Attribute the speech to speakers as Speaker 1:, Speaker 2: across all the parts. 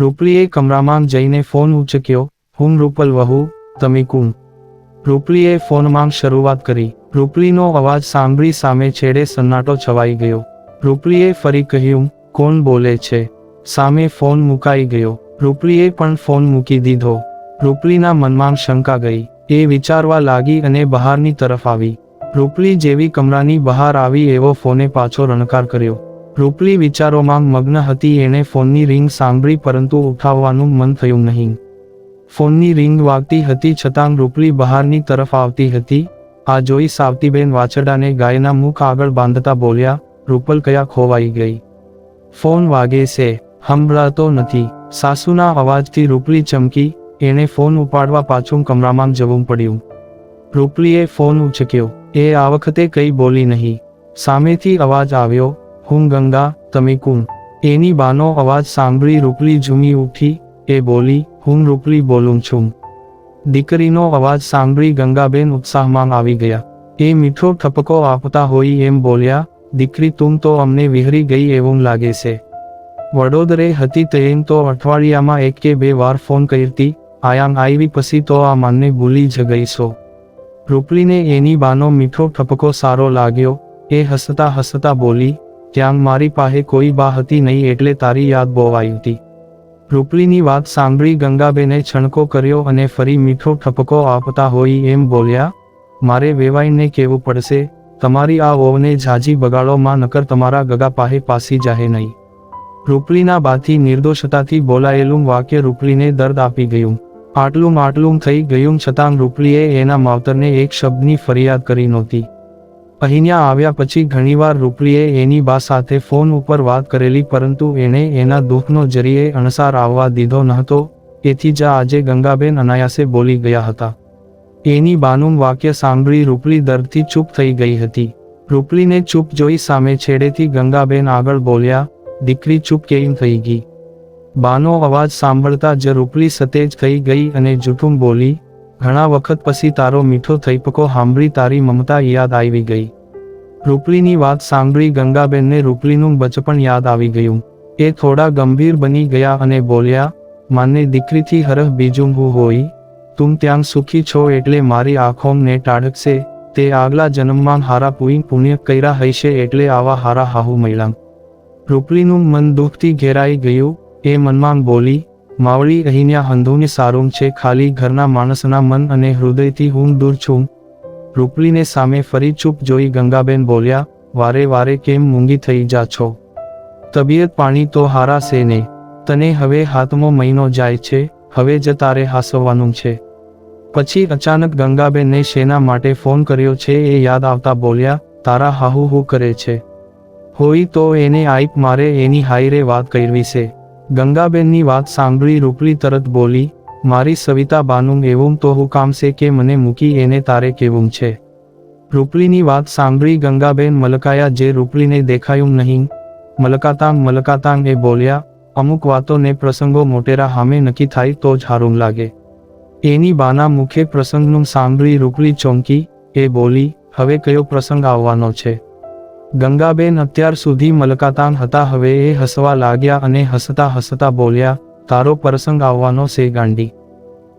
Speaker 1: રૂપલીએ કમરામાં જઈને ફોન ઉચક્યો, હું રૂપલ વહુ, તમે કું રૂપલીએ ફોનમાં શરૂઆત કરી. રૂપલીનો અવાજ સાંભળી સામે છેડે સન્નાટો છવાઈ ગયો. રૂપલીએ ફરી કહ્યું, કોણ બોલે છે? સામે ફોન મુકાઈ ગયો. રૂપલીએ પણ ફોન મૂકી દીધો. રૂપલીના મનમાં શંકા ગઈ. એ વિચારવા લાગી અને બહારની તરફ આવી. રૂપલી જેવી કમરાની બહાર આવી એવો ફોને પાછો રણકાર કર્યો. રૂપલી વિચારોમાં મગ્ન હતી, એણે ફોનની રિંગ સાંભળી પરંતુ ઉઠાવવાનું મન થયું નહીં. ફોનની રિંગ વાગતી હતી છતાં રૂપલી બહારની તરફ આવતી હતી. આ જોઈ સાવતીબેન વાછડાને ગાયના મુખ આગળ બાંધતા બોલ્યા, રૂપલ કયા ખોવાઈ ગઈ? ફોન વાગે છે. હંભળાતો નથી. સાસુના અવાજથી રૂપલી ચમકી, એણે ફોન ઉપાડવા પાછું કમરામાં જવું પડ્યું. રૂપલીએ ફોન ઉચક્યો. એ આ વખતે કંઈ બોલી નહીં. સામેથી અવાજ આવ્યો હું ગંગા, તમે કોણ એની બાનો અવાજ સાંભળી રૂપલી ઝૂમી ઉઠી, એ બોલી, હું રૂપલી બોલું છું. દીકરીનો અવાજ સાંભળી ગંગાબેન ઉત્સાહમાં આવી ગયા. એ મીઠો ઠપકો આપતા હોય એમ બોલ્યા, દીકરી, તું તો અમને વિહરી ગઈ એવું લાગે છે. વડોદરે હતી તેમ તો અઠવાડિયામાં એક કે બે વાર ફોન કરતી, આયામ આવી પછી તો આ માનને ભૂલી જ ગઈ છો રૂપલીને એની બાનો મીઠો ઠપકો સારો લાગ્યો, એ હસતા હસતા બોલી ત્યાં મારી પાસે કોઈ બા હતી નહીં એટલે તારી યાદ બોવાઈ હતી. રૂપલીની વાત સાંભળી ગંગાબેને છણકો કર્યો અને ફરી મીઠો ઠપકો આપતા હોય એમ બોલ્યા, મારે વેવાઈને કહેવું પડશે, તમારી આ ઓવને ઝાજી બગાડોમાં નકર તમારા ગગા પાહે પાસી જાહે નહીં. રૂપલીના બાથી નિર્દોષતાથી બોલાયેલું વાક્ય રૂપલીને દર્દ આપી ગયું. આટલું માટલું થઈ ગયું છતાં રૂપલીએ એના માવતરને એક શબ્દની ફરિયાદ કરી નહોતી. અહીંયા આવ્યા પછી ઘણીવાર રૂપલીએ એની બા સાથે ફોન ઉપર વાત કરેલી પરંતુ એણે એના દુઃખનો જરીએ અણસાર આવવા દીધો નહોતો તેથી જ આજે ગંગાબેન અનાયાસે બોલી ગયા હતા. એની બાનું વાક્ય સાંભળી રૂપલી દર્દથી ચૂપ થઈ ગઈ હતી. રૂપલીને ચૂપ જોઈ સામે છેડેથી ગંગાબેન આગળ બોલ્યા, દીકરી ચૂપ કેમ થઈ ગઈ? બાનો અવાજ સાંભળતા જ રૂપલી સતેજ થઈ ગઈ અને જૂઠું બોલી ઘણા વખત પછી તારો મીઠો થઈપકો સાંભળી તારી મમતા યાદ આવી ગઈ. રૂપલીની વાત સાંભળી ગંગાબેનને રૂપલીનું બચપણ યાદ આવી ગયું. એ થોડા ગંભીર બની ગયા અને બોલ્યા, માને દીકરીથી હરફ બીજું હું હોય? તું ત્યાં સુખી છો એટલે મારી આંખોને ટાળકશે તે આગલા જન્મમાં હારા પુઈ પુણ્ય કર્યા હૈશે એટલે આવા હારા હાહુ મળ્યા. રૂપલીનું મન દુઃખથી ઘેરાઈ ગયું, એ મનમાં બોલી માવળી અહીંયા હંધુને સારું છે, ખાલી ઘરના માણસના મન અને હૃદયથી હું દૂર છું. રૂપલીને સામે ફરી ચૂપ જોઈ ગંગાબેન બોલ્યા, વારે વારે કેમ મૂંગી થઈ જા છો? તબિયત પાણી તો હારાશે ને? તને હવે હાથમો મહિનો જાય છે, હવે જ તારે હાસવવાનું છે. પછી અચાનક ગંગાબેનને શેના માટે ફોન કર્યો છે એ યાદ આવતા બોલ્યા, તારા હાહુ હું કરે છે? હોય તો એને આઈપ મારે એની હાઈરે વાત કરવી છે. ગંગાબેનની વાત સાંભળી રૂપલી તરત બોલી, મારી સવિતા બાનું એવું તો હું કામ છે કે મને મૂકી એને તારે કેવું છે? રૂપલીની વાત સાંભળી ગંગાબેન મલકાયા જે રૂપલીને દેખાયું નહીં. મલકાતાંગ મલકાતાંગ એ બોલ્યા, અમુક વાતોને પ્રસંગો મોટેરા હામે નક્કી થાય તો જ હારું લાગે. એની બાના મુખે પ્રસંગનું સાંભળી રૂપલી ચોંકી, એ બોલી, હવે કયો પ્રસંગ આવવાનો છે? ગંગાબેન અત્યાર સુધી મલકાતાન હતા. હવે એ હસવા લાગ્યા અને હસતા હસતા બોલ્યા, તારો પ્રસંગ આવવાનો છે ગાંડી.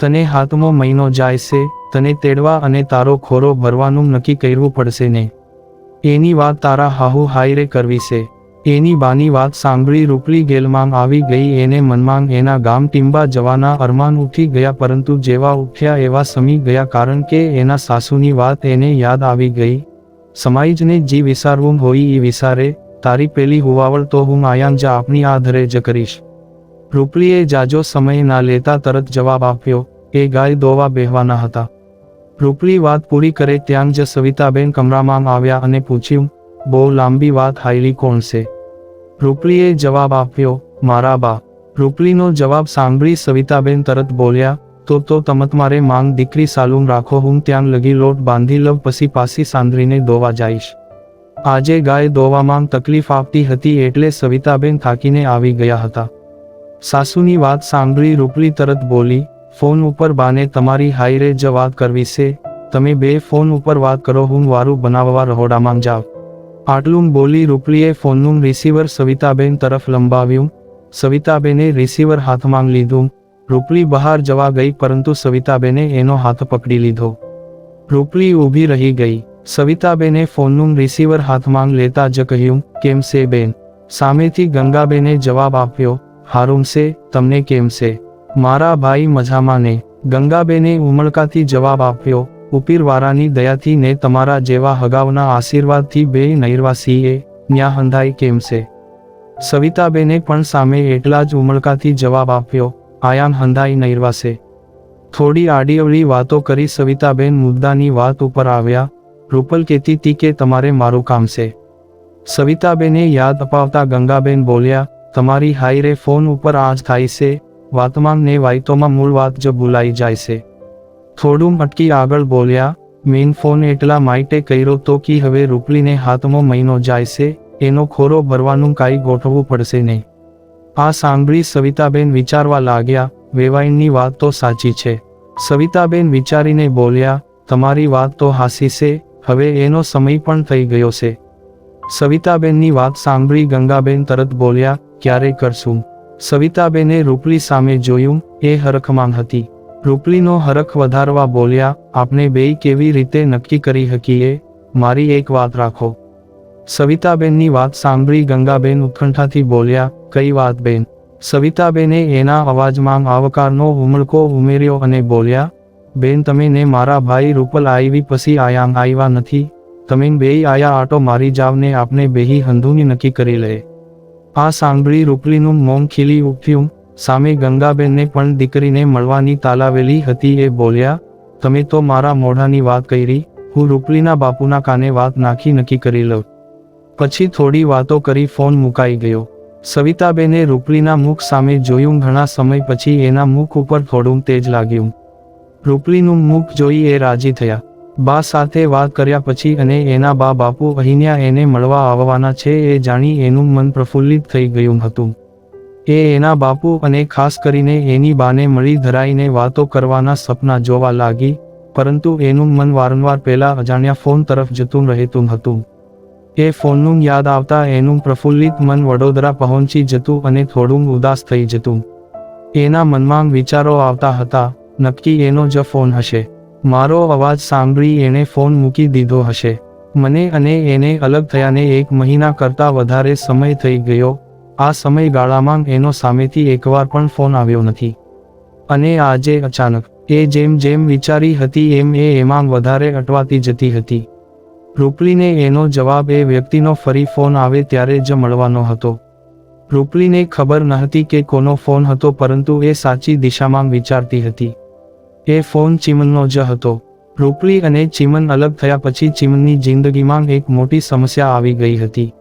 Speaker 1: તને હાથમો મહિનો જાય છે, તને તેડવા અને તારો ખોરો ભરવાનું નક્કી કરવું પડશે ને. એની વાત તારા હાહુ હાયરે કરવી છે. એની બાની વાત સાંભળી રૂપલી ગેલમાં આવી ગઈ, એને મનમાં એના ગામ ટીંબા જવાના અરમાન ઉઠી ગયા, પરંતુ જેવા ઉઠ્યા એવા સમી ગયા, કારણ કે એના સાસુની વાત એને યાદ આવી ગઈ. સમાઈજને જી વિસારવું હોય એ વિસારે, તારી પેલી હુવાવળ તો હું આયાન જા આપની આધરે જ કરીશ. રૂપલીએ જાજો સમય ના લેતા તરત જવાબ આપ્યો, એ ગાય દોવા બેહવાના હતા. રૂપલી વાત પૂરી કરે ત્યાં જ સવિતાબેન કમરામાં આવ્યા અને પૂછ્યું, બહુ લાંબી વાત હાયલી કોણ છે? રૂપલીએ જવાબ આપ્યો, મારા બા. રૂપલીનો જવાબ સાંભળી સવિતાબેન તરત બોલ્યા તો તો તમતમારે માંગ દીકરી સાલુમ રાખો હું ત્યાં લગી લોટ બાંધી લવ પછી પાછી સાંદરીને દોવા જઈશ. આજે ગાય દોવામાં તકલીફ આપતી હતી એટલે સવિતાબેન થાકીને આવી ગયા હતા. સાસુની વાત સાંભળી રૂપલી તરત બોલી, ફોન ઉપર બાને તમારી હાઈરે જ વાત કરવી છે. તમે બે ફોન ઉપર વાત કરો હું વારું બનાવવા રહોડામાં જાવ આટલું બોલી રૂપલીએ ફોનનું રિસીવર સવિતાબેન તરફ લંબાવ્યું. સવિતાબેને રિસીવર હાથમાં લીધું. રૂપલી બહાર જવા ગઈ પરંતુ સવિતાબેને એનો હાથ પકડી લીધો. રૂપલી ઊભી રહી ગઈ. સવિતાબેને ફોનનું રિસીવર હાથમાં લેતા જ કહ્યું, કેમ છે બેન? સામેથી ગંગાબેને જવાબ આપ્યો હારું છે, તમને કેમ છે? મારા ભાઈ મજામાં ને. ગંગાબેને ઉમળકાથી જવાબ આપ્યો ઉપીરવાળાની દયાથી ને તમારા જેવા હગાવના આશીર્વાદથી બે નૈરવાસીએ ન્યા હંધાઈ કેમ છે? સવિતાબેને પણ સામે એટલા જ ઉમળકાથી જવાબ આપ્યો આયામ હંધાઈ નૈરવાસે. થોડી આડીઅવળી વાતો કરી સવિતાબેન મુદ્દાની વાત ઉપર આવ્યા, રૂપલ કહેતી તી કે તમારે મારું કામ છે. સવિતાબેને યાદ અપાવતા ગંગાબેન બોલ્યા, તમારી હાઈરે ફોન ઉપર આજ થાય છે વાતમાં ને વાયતોમાં મૂળ વાત જ ભૂલાઈ જાય છે. થોડું મટકી આગળ બોલ્યા, મેન ફોન એટલા માટે કર્યો તો કે હવે રૂપલીને હાથમાં મહિનો જાય છે, એનો ખોરો ભરવાનું કાંઈ ગોઠવવું પડશે નહીં. આ સાંભળી સવિતાબેન વિચારવા લાગ્યા, વેવાઈનની વાત તો સાચી છે. સવિતાબેન વિચારીને બોલ્યા, તમારી વાત તો હાસી છે, હવે એનો સમય પણ થઈ ગયો છે. સવિતાબેનની વાત સાંભળી ગંગાબેન તરત બોલ્યા, ક્યારે કરશું? સવિતાબેને રૂપલી સામે જોયું, એ હરખમાં હતી. રૂપલીનો હરખ વધારવા બોલ્યા આપણે બેય કેવી રીતે નક્કી કરી શકીએ? મારી એક વાત રાખો. સવિતાબેનની વાત સાંભળી ગંગાબેન ઉત્કંઠાથી બોલ્યા, કઈ વાત બેન? સવિતાબેને એના અવાજમાં આવકારનો ઉમળકો ઉમેર્યો અને બોલ્યા, બેન તમે ને મારા ભાઈ રૂપલ આવી પછી આયામ આવ્યા નથી. તમે બેય આયા આટો મારી જાવને આપને બેહી હંધુની નક્કી કરી લે. આ સાંભળી રૂપલીનું મોમ ખીલી ઉઠ્યું. સામે ગંગાબેનને પણ દીકરીને મળવાની તાલાવેલી હતી એ બોલ્યા, તમે તો મારા મોઢાની વાત કરી. હું રૂપલીના બાપુના કાને વાત નાખી નક્કી કરી લઉં. પછી થોડી વાતો કરી ફોન મુકાઈ ગયો. સવિતાબેને રૂપલીના મુખ સામે જોયું ઘણા સમય પછી એના મુખ ઉપર થોડું તેજ લાગ્યું. રૂપલીનું મુખ જોઈ એ રાજી થયા. બા સાથે વાત કર્યા પછી અને એના બા બાપુ અહીંયા એને મળવા આવવાના છે એ જાણી એનું મન પ્રફુલ્લિત થઈ ગયું હતું. એ એના બાપુ અને ખાસ કરીને એની બાને મળી ધરાઈને વાતો કરવાના સપના જોવા લાગી, પરંતુ એનું મન વારંવાર પહેલા અજાણ્યા ફોન તરફ જતું રહેતું હતું. એ ફોનનું યાદ આવતા એનું પ્રફુલ્લિત મન વડોદરા પહોંચી જતું અને થોડું ઉદાસ થઈ જતું. એના મનમાં વિચારો આવતા હતા, નક્કી એનો જ ફોન હશે. મારો અવાજ સાંભળી એણે ફોન મૂકી દીધો હશે. મને અને એને અલગ થયાને એક મહિના કરતાં વધારે સમય થઈ ગયો. આ સમયગાળામાં એનો સામેથી એકવાર પણ ફોન આવ્યો નથી. અને આજે અચાનક, એ જેમ જેમ વિચારી હતી એમ એ એમાં વધારે અટવાતી જતી હતી. રૂપલીને એનો જવાબ એ વ્યક્તિનો ફરી ફોન આવે ત્યારે જ મળવાનો હતો. રૂપલીને ખબર નહોતી કે કોનો ફોન હતો પરંતુ એ સાચી દિશામાં વિચારતી હતી. એ ફોન ચીમનનો જ હતો. રૂપલી અને ચીમન અલગ થયા પછી ચીમનની જિંદગીમાં એક મોટી સમસ્યા આવી ગઈ હતી.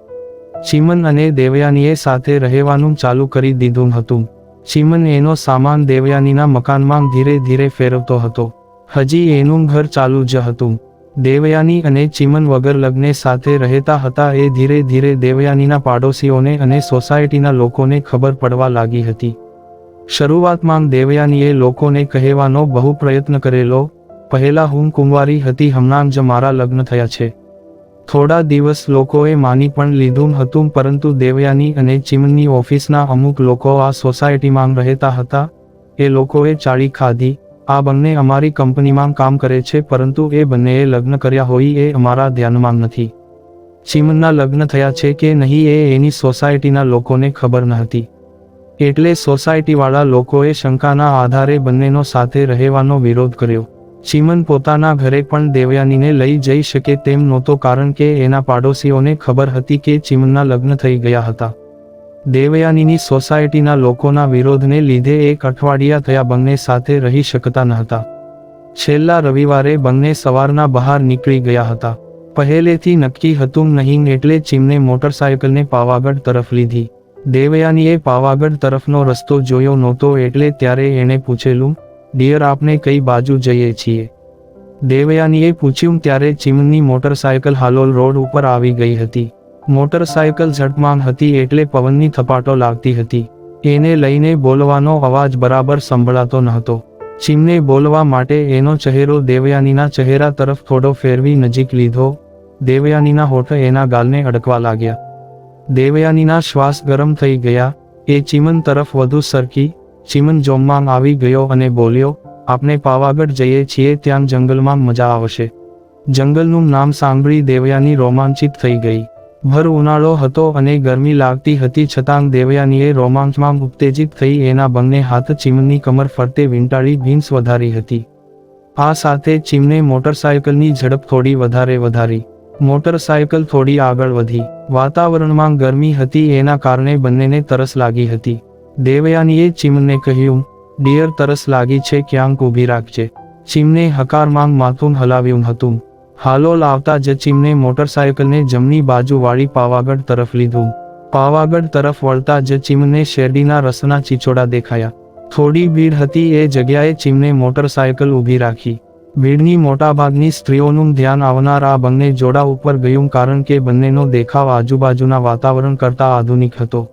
Speaker 1: ચીમન અને દેવયાનીએ સાથે રહેવાનું ચાલુ કરી દીધું હતું. ચીમન એનો સામાન દેવયાનીના મકાનમાં ધીરે ધીરે ફેરવતો હતો. હજી એનું ઘર ચાલુ જ હતું. દેવયાની અને ચીમન વગર લગ્ને સાથે રહેતા હતા એ ધીરે ધીરે દેવયાનીના પાડોશીઓને અને સોસાયટીના લોકોને ખબર પડવા લાગી હતી. શરૂઆતમાં દેવયાનીએ લોકોને કહેવાનો બહુ પ્રયત્ન કરેલો, પહેલા હું કુંવારી હતી, હમણાં જ મારા લગ્ન થયા છે. થોડા દિવસ લોકોએ માની પણ લીધું હતું, પરંતુ દેવયાની અને ચિમનની ઓફિસના અમુક લોકો આ સોસાયટીમાં રહેતા હતા. એ લોકોએ ચાળી ખાધી આ બંને અમારી કંપનીમાં કામ કરે છે, પરંતુ એ બંનેએ લગ્ન કર્યા હોય એ અમારા ધ્યાનમાં નથી. ચીમનના લગ્ન થયા છે કે નહીં એ એની સોસાયટીના લોકોને ખબર ન હતી એટલે સોસાયટીવાળા લોકોએ શંકાના આધારે બંનેનો સાથે રહેવાનો વિરોધ કર્યો. ચીમન પોતાના ઘરે પણ દેવયાનીને લઈ જઈ શકે તેમ નહોતો કારણ કે એના પાડોશીઓને ખબર હતી કે ચીમનના લગ્ન થઈ ગયા હતા. દેવયાનીની સોસાયટીના લોકોના વિરોધને લીધે એક અઠવાડિયા થયા બંને સાથે રહી શકતા ન હતા. છેલ્લા રવિવારે બંને સવારના બહાર નીકળી ગયા હતા. પહેલેથી નક્કી હતું નહીં એટલે ચીમને મોટરસાયકલને પાવાગઢ તરફ લીધી. દેવયાનીએ પાવાગઢ તરફનો રસ્તો જોયો નહોતો એટલે ત્યારે એણે પૂછેલું, ડિયર, આપને કઈ બાજુ જઈએ છીએ? દેવયાનીએ પૂછ્યું, ત્યારે ચીમની મોટરસાયકલ હાલોલ રોડ ઉપર આવી ગઈ હતી. મોટરસાયકલ ઝડપમાન હતી એટલે પવનની થપાટો લાગતી હતી. એને લઈને બોલવાનો અવાજ બરાબર સંભળાતો નહોતો. ચીમને બોલવા માટે એનો ચહેરો દેવયાનીના ચહેરા તરફ થોડો ફેરવી નજીક લીધો. દેવયાનીના હોઠ એના ગાલને અડકવા લાગ્યા. દેવયાનીના શ્વાસ ગરમ થઈ ગયા. એ ચીમન તરફ વધુ સરકી ચીમન જોમમાં આવી ગયો અને બોલ્યો, આપણે પાવાગઢ જઈએ છીએ, ત્યાં જંગલમાં મજા આવશે. જંગલનું નામ સાંભળી દેવયાની રોમાંચિત થઈ ગઈ. ભર ઉનાળો હતો અને ગરમી લાગતી હતી છતાં દેવયાનીએ રોમાંચમાં ઉત્તેજિત થઈ એના બંને હાથ ચીમની કમર ફરતે વીંટાળી ભીંસ વધારી હતી. આ સાથે ચીમને મોટરસાયકલની ઝડપ થોડી વધારે વધારી. મોટરસાયકલ થોડી આગળ વધી. વાતાવરણમાં ગરમી હતી એના કારણે બંનેને તરસ લાગી હતી. દેવયાનીએ ચીમને કહ્યું, ડિયર, તરસ લાગી છે, ક્યાંક ઊભી રાખજે. ચીમને હકારમાં માથું હલાવ્યું હતું. હાલોલ આવતા જ ચીમને મોટરસાયકલને જમણી બાજુ વાળી પાવાગઢ તરફ લીધું. પાવાગઢ તરફ વળતા જ ચીમને શેરડીના રસના ચીચોડા દેખાયા. થોડી ભીડ હતી એ જગ્યાએ ચીમને મોટરસાયકલ ઊભી રાખી. ભીડની મોટાભાગની સ્ત્રીઓનું ધ્યાન આવનાર આ બંને જોડા ઉપર ગયું કારણ કે બંનેનો દેખાવ આજુબાજુના વાતાવરણ કરતા આધુનિક હતો.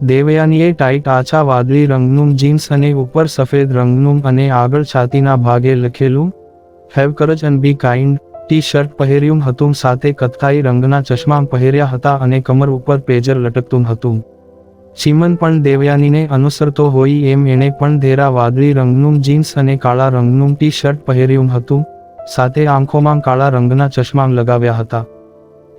Speaker 1: દેવયાનીએ ટાઈટ આછા વાદળી રંગનું જીન્સ અને ઉપર સફેદ રંગનું અને આગળ છાતીના ભાગે લખેલું have courage and be kind T-shirt પહેર્યું હતું, સાથે કથ્થાઈ રંગના ચશ્મા પહેર્યા હતા અને કમર ઉપર પેજર લટકતું હતું. ચીમન પણ દેવયાનીને અનુસરતો હોય એમ એણે પણ ધેરા વાદળી રંગનું જીન્સ અને કાળા રંગનું ટી શર્ટ પહેર્યું હતું, સાથે આંખોમાં કાળા રંગના ચશ્મા લગાવ્યા હતા.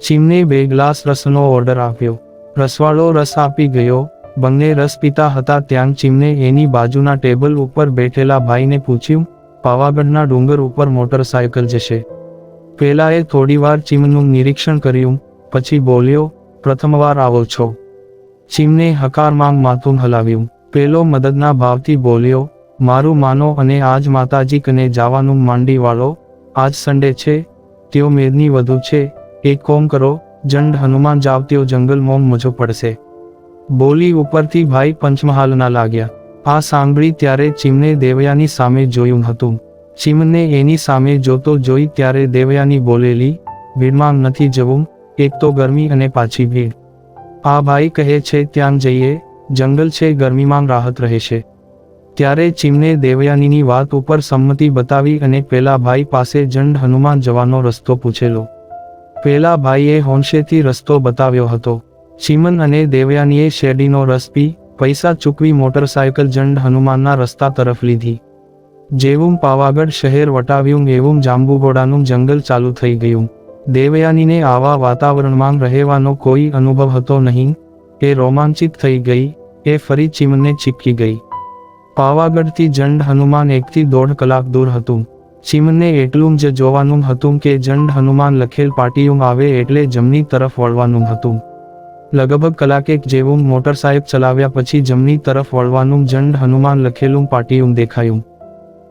Speaker 1: ચીમને બે ગ્લાસ રસનો ઓર્ડર આપ્યો. રસવાળો રસ આપી ગયો, બંને રસ પીતા હતા ત્યાં ચીમને એની બાજુના ટેબલ ઉપર બેઠેલા ભાઈને પૂછ્યું, પાવાગઢના ડુંગર ઉપર મોટરસાયકલ જશે. પેલાએ થોડીવાર ચીમનું નિરીક્ષણ કર્યું, પછી બોલ્યો, પ્રથમવાર આવો છો. ચીમને હકાર માંગ માથું હલાવ્યું. પેલો મદદના ભાવથી બોલ્યો, મારું માનો અને આજ માતાજી કને જવાનું માંડી વાળો આજ સન્ડે છે, તેઓ મેદની વધુ છે, એક કોમ કરો, જંડ હનુમાન જાવ તેઓ જંગલ મોમ મજો પડશે. બોલી ઉપરથી ભાઈ પંચમહાલના લાગ્યા. આ સાંભળી ત્યારે ચીમને દેવયાની સામે જોયું હતું. ચીમને એની સામે જોતો જોઈ ત્યારે દેવયાની બોલેલી ભીડમાં નથી જવું, એક તો ગરમી અને પાછી ભીડ. આ ભાઈ કહે છે ત્યાં જઈએ, જંગલ છે ગરમીમાં રાહત રહેશે. ત્યારે ચીમને દેવયાનીની વાત ઉપર સંમતિ બતાવી અને પેલા ભાઈ પાસે જંડ હનુમાન જવાનો રસ્તો પૂછેલો. પેલા ભાઈએ હોંશેથી રસ્તો બતાવ્યો હતો. ચીમન અને દેવયાનીએ શેરડીનો રસ પી, પૈસા ચૂકવી મોટરસાયકલ જંડ હનુમાનના રસ્તા તરફ લીધી. જેવું પાવાગઢ શહેર વટાવ્યું એવું જાંબુઘોડાનું જંગલ ચાલુ થઈ ગયું. દેવયાનીને આવા વાતાવરણમાં રહેવાનો કોઈ અનુભવ હતો નહીં. એ રોમાંચિત થઈ ગઈ, એ ફરી ચીમને ચીપકી ગઈ. પાવાગઢથી જંડ હનુમાન એકથી દોઢ કલાક દૂર હતું. ચીમને એટલું જ જોવાનું હતું કે જંડ હનુમાન લખેલ પાટીયું આવે એટલે જમની તરફ વળવાનું હતું. લગભગ કલાકેક જેવું મોટરસાયક ચલાવ્યા પછી જમની તરફ વળવાનું જંડ હનુમાન લખેલું પાટીયું દેખાયું.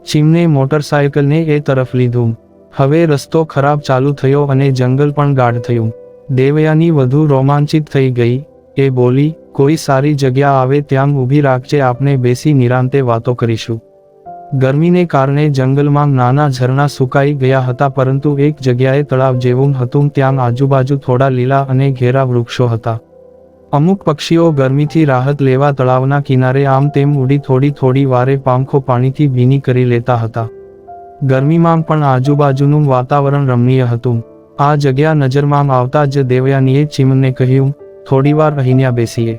Speaker 1: ચીમને મોટરસાયકલને એ તરફ લીધું. હવે રસ્તો ખરાબ ચાલુ થયો અને જંગલ પણ ગાઢ થયું. દેવયાની વધુ રોમાંચિત થઈ ગઈ. એ બોલી, કોઈ સારી જગ્યા આવે ત્યાં ઊભી રાખજે, આપણે બેસી નિરાંતે વાતો કરીશું. ગરમીને કારણે જંગલમાં નાના ઝરણા સુકાઈ ગયા હતા, પરંતુ એક જગ્યાએ તળાવ જેવું હતું, ત્યાં આજુબાજુ થોડા લીલા અને ઘેરા વૃક્ષો હતા. અમુક પક્ષીઓ ગરમીથી રાહત લેવા તળાવના કિનારે આમ તેમ ઉડી થોડી થોડી વારે પાંખો પાણીથી ભીની કરી લેતા હતા. ગરમીમાં પણ આજુબાજુનું વાતાવરણ રમણીય હતું. આ જગ્યા નજરમાં આવતા જ દેવયાનીએ ચીમને કહ્યું, થોડીવાર અહીંયા બેસીએ.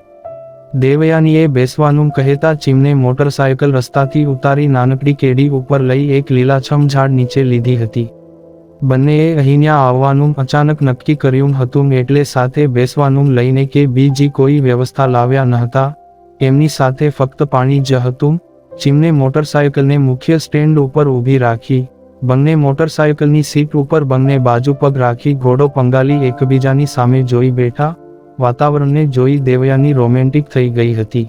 Speaker 1: દેવયાનીએ બેસવાનું કહેતા ચીમને મોટરસાયકલ રસ્તાથી ઉતારી નાનકડી કેડી ઉપર લઈ એક લીલાછમ ઝાડ નીચે લીધી હતી. બંનેએ અહીંયા આવવાનું અચાનક નક્કી કર્યું હતું એટલે સાથે બેસવાનું લઈને કે બીજી કોઈ વ્યવસ્થા લાવ્યા ન હતા એમની સાથે ફક્ત પાણી જ હતું. ચીમને મોટરસાયકલને મુખ્ય સ્ટેન્ડ ઉપર ઊભી રાખી. બંને મોટરસાયકલની સીટ ઉપર બંને બાજુ પગ રાખી ઘોડો પંગાલી એકબીજાની સામે જોઈ બેઠા. વાતાવરણને જોઈ દેવયાની રોમેન્ટિક થઈ ગઈ હતી.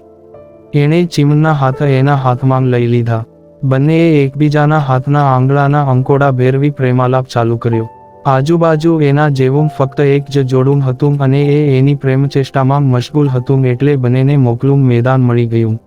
Speaker 1: એણે ચીમના હાથ એના હાથમાં લઈ લીધા. બંનેએ એકબીજાના હાથના આંગળાના અંકોડા ભેરવી પ્રેમાલાપ ચાલુ કર્યો. આજુબાજુ એના જેવું ફક્ત એક જ જોડું હતું અને એ એની પ્રેમચેષ્ટામાં મશગુલ હતું એટલે બંનેને મોકલું મેદાન મળી ગયું.